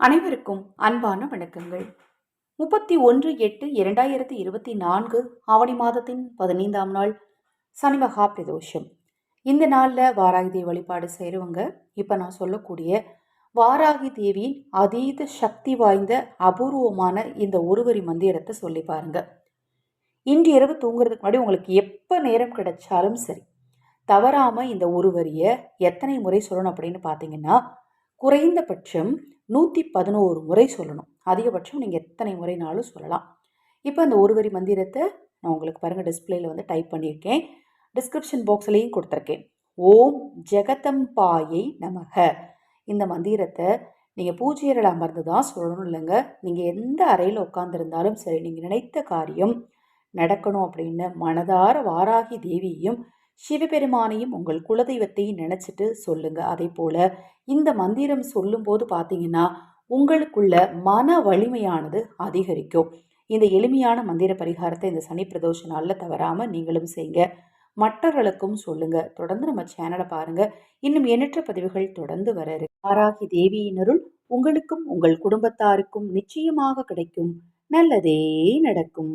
அனைவருக்கும் அன்பான வணக்கங்கள். முப்பத்தி ஒன்று எட்டு இரண்டாயிரத்தி இருபத்தி நான்கு ஆவணி மாதத்தின் பதினைந்தாம் நாள் சனி மகா பிரதோஷம். இந்த நாளில் வாராகி தேவி வழிபாடு செய்கிறவங்க இப்போ நான் சொல்லக்கூடிய வாராகி தேவியின் அதீத சக்தி வாய்ந்த அபூர்வமான இந்த ஒருவரி மந்திரத்தை சொல்லி பாருங்க. இன்று இரவு தூங்குறதுக்கு முன்னாடி உங்களுக்கு எப்போ நேரம் கிடைச்சாலும் சரி தவறாமல் இந்த ஒரு வரியை எத்தனை முறை சொல்லணும் அப்படின்னு பார்த்தீங்கன்னா குறைந்தபட்சம் நூற்றி பதினோரு முறை சொல்லணும். அதிகபட்சம் நீங்கள் எத்தனை முறைனாலும் சொல்லலாம். இப்போ அந்த ஒரு வரி மந்திரத்தை நான் உங்களுக்கு பாருங்கள் டிஸ்பிளேயில் வந்து டைப் பண்ணியிருக்கேன். டிஸ்கிரிப்ஷன் பாக்ஸ்லேயும் கொடுத்துருக்கேன். ஓம் ஜெகதம்பாயை நமக. இந்த மந்திரத்தை நீங்கள் பூஜையரில் அமர்ந்து தான் சொல்லணும் இல்லைங்க. நீங்கள் எந்த அறையில் உட்காந்துருந்தாலும் சரி நீங்கள் நினைத்த காரியம் நடக்கணும் அப்படின்னு மனதார வாராகி தேவியையும் சிவபெருமானையும் உங்கள் குலதெய்வத்தையும் நினச்சிட்டு சொல்லுங்க. அதே போல் இந்த மந்திரம் சொல்லும்போது பார்த்தீங்கன்னா உங்களுக்குள்ள மன வலிமையானது அதிகரிக்கும். இந்த எளிமையான மந்திர பரிகாரத்தை இந்த சனி பிரதோஷ நாளில் தவறாமல் நீங்களும் செய்யுங்க மற்றவர்களுக்கும் சொல்லுங்க. தொடர்ந்து நம்ம சேனலை பாருங்க. இன்னும் எண்ணற்ற பதிவுகள் தொடர்ந்து வர இருக்கு. ஆராகி தேவியினருள் உங்களுக்கும் உங்கள் குடும்பத்தாருக்கும் நிச்சயமாக கிடைக்கும். நல்லதே நடக்கும்.